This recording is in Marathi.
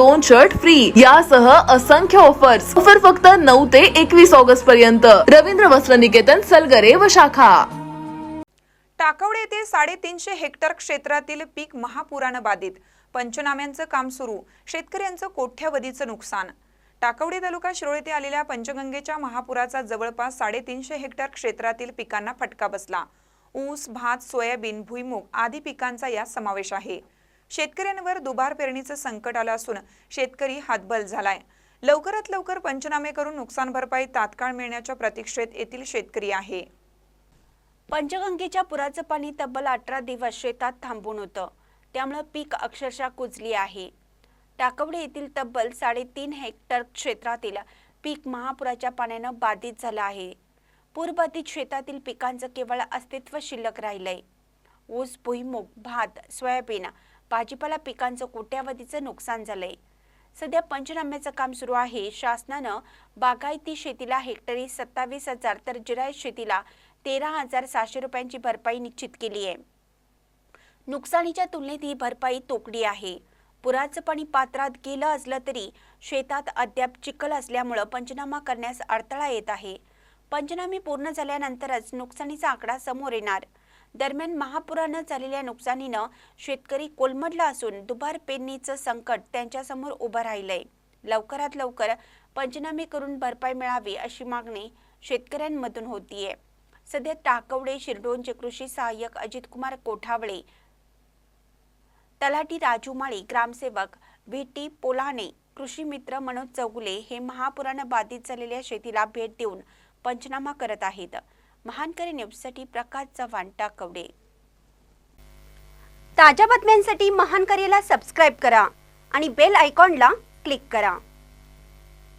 दोन शर्ट फ्री यासह असंख्य ऑफर्स ऑफर फक्त नऊ ते एकवीस ऑगस्ट पर्यंत. रवींद्र वस्त्र निकेतन सलगरे व शाखा. टाकवडे येथे साडेतीनशे हेक्टर क्षेत्रातील पीक महापुरानं बाधित. पंचनाम्यांचं काम सुरू. शेतकऱ्यांचं कोठ्यावधीचं नुकसान. टाकवडे तालुका शिरोळ येथे आलेल्या पंचगंगेच्या महापुराचा जवळपास साडेतीनशे हेक्टर क्षेत्रातील पिकांना फटका बसला. ऊस भात सोयाबीन भुईमूग आदी पिकांचा यात समावेश आहे. शेतकऱ्यांवर दुबार पेरणीचं संकट आलं असून शेतकरी हातबल झालाय. लवकरात लवकर पंचनामे करून नुकसान भरपाई तात्काळ मिळण्याच्या प्रतीक्षेत येथील शेतकरी आहे. पंचगंगेच्या पुराचं पाणी तब्बल अठरा दिवस शेतात थांबून होतं. त्यामुळं पीक अक्षरशः कुजली आहे. टाकवडे येथील तब्बल साडेतीन हेक्टर क्षेत्रातील पीक महापुराच्या पाण्यानं बाधित झालं आहे. पूरबाधित शेतातील पिकांचं केवळ अस्तित्व शिल्लक राहिलंय. ऊस भुईमूग भात सोयाबीन भाजीपाला पिकांचं कोट्यावधीचं नुकसान झालंय. सध्या पंचनाम्याचं काम सुरू आहे. शासनानं बागायती शेतीला हेक्टरी सत्तावीस हजार तर जिरायत शेतीला तेरा हजार सहाशे रुपयांची भरपाई निश्चित केली आहे. नुकसानीच्या तुलनेत ही भरपाई तोकडी आहे. पुराचं पाणी पात्रात गेलं असलं तरी शेतात अद्याप चिखल असल्यामुळं पंचनामा करण्यास अडथळा येत आहे. पंचनामे पूर्ण झाल्यानंतरच नुकसानीचा आकडा समोर येणार. दरम्यान महापुरानं झालेल्या नुकसानीनं शेतकरी कोलमडला असून दुबार पेरणीचं संकट त्यांच्यासमोर उभं राहिलंय. लवकरात लवकर पंचनामे करून भरपाई मिळावी अशी मागणी शेतकऱ्यांमधून होतीये. सध्या टाकवडे शिरडोनचे कृषी सहाय्यक अजितकुमार कोठावळे तलाठी राजू माळी ग्रामसेवक व्ही टी पोलाने कृषी मित्र मनोज चौगुले हे महापुरानं बाधित झालेल्या शेतीला भेट देऊन पंचनामा करत आहेत. महानकरी न्यूजसाठी प्रकाश चव्हाण टाकवडे. ताज्या बातम्यांसाठी महानकरीला सबस्क्राईब करा आणि बेल आयकॉनला क्लिक करा.